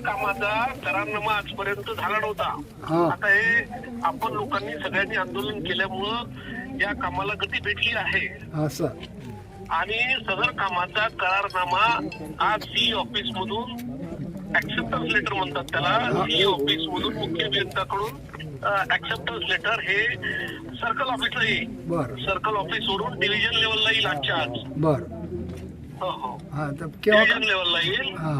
कामाचा करारनामा आजपर्यंत झाला हा. नव्हता आता हे आपण लोकांनी सगळ्यांनी आंदोलन केल्यामुळं या कामाला गती भेटली आहे. आणि सदर कामाचा करारनामा आज सी ऑफिस मधून ऍक्सेप्टन्स लेटर म्हणतात त्याला. सी ऑफिस मधून मुख्य अभियंताकडून ऍक्सेप्टन्स लेटर हे सर्कल ऑफिसला येईल. सर्कल ऑफिस सोडून डिव्हिजन लेवलला येईल आजच्या आज. बर. हो हो. हा तर केव्हा लेवलला येईल. हा.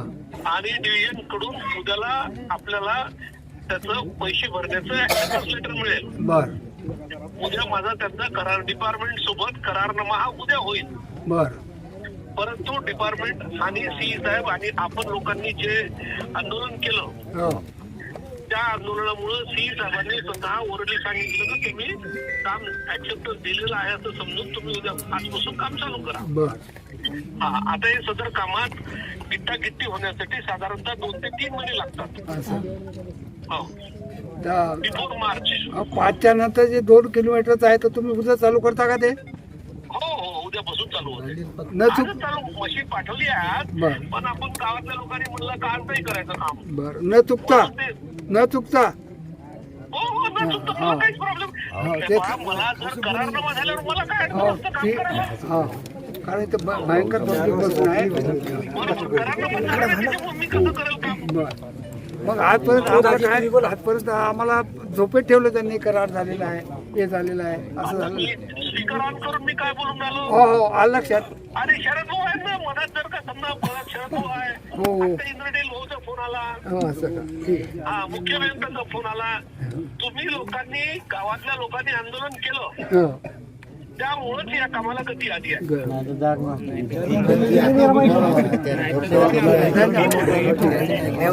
आणि डिव्हिजनकडून उद्याला आपल्याला त्याचं पैसे भरण्याचं लेटर मिळेल. बर. उद्या माझा त्यांचा करार डिपार्टमेंट सोबत करारनामा हा उद्या होईल. बर. परंतु डिपार्टमेंट आणि सी साहेब आणि आपण लोकांनी जे आंदोलन केलं हो. त्या आंदोलनामुळे सी साहेबांनी स्वतः ओरडली सांगितलं की तुम्ही काम ऍक्सेप्टन्स दिलेलं आहे असं समजून तुम्ही उद्या आजपासून काम चालू करा. हा, आता हे सदर कामात गिट्टागिट्टी होण्यासाठी साधारणतः दोन ते तीन महिने लागतात. हो. Before March. पाचच्या नंतर जे दोन किलोमीटरचं आहे तर तुम्ही उद्या चालू करता का ते? हो हो उद्यापासून चालू होते. चालू मशीन पाठवली. आज. पण आपण गावातल्या लोकांनी म्हणलं का आज नाही करायचं काम. बर. न चुकता न चुकता. हो हो न चुकता. मला काहीच प्रॉब्लेम तेच. मला जर करारनामा झाल्यावर मला काय हो काम करायला? हा. कारण इथं भयंकर पब्लिक बसून आहे बरोबर. करारनामा झाला नाही त्याच्यामुळे मी कसं करेल काम? बर. मग आजपर्यंत काय आजपर्यंत आम्हाला झोपेत ठेवलं त्यांनी करार झालेला आहे हे झालेलं आहे असं मी झालं. स्पीकर ऑन करून मी काय बोलून राहिलो? हो हो आलं लक्षात. अरे शरद भाऊ आहे ना मनात जर का समजा मनात शरद भाऊ आहे. हो, हो. आता फोन आला. हो असं का? ठीक आहे. मुख्य अभियंत्याचा फोन आला. तुम्ही लोकांनी गावातल्या लोकांनी आंदोलन केलं. हो. त्यामुळेच या कामाला गती आली आहे.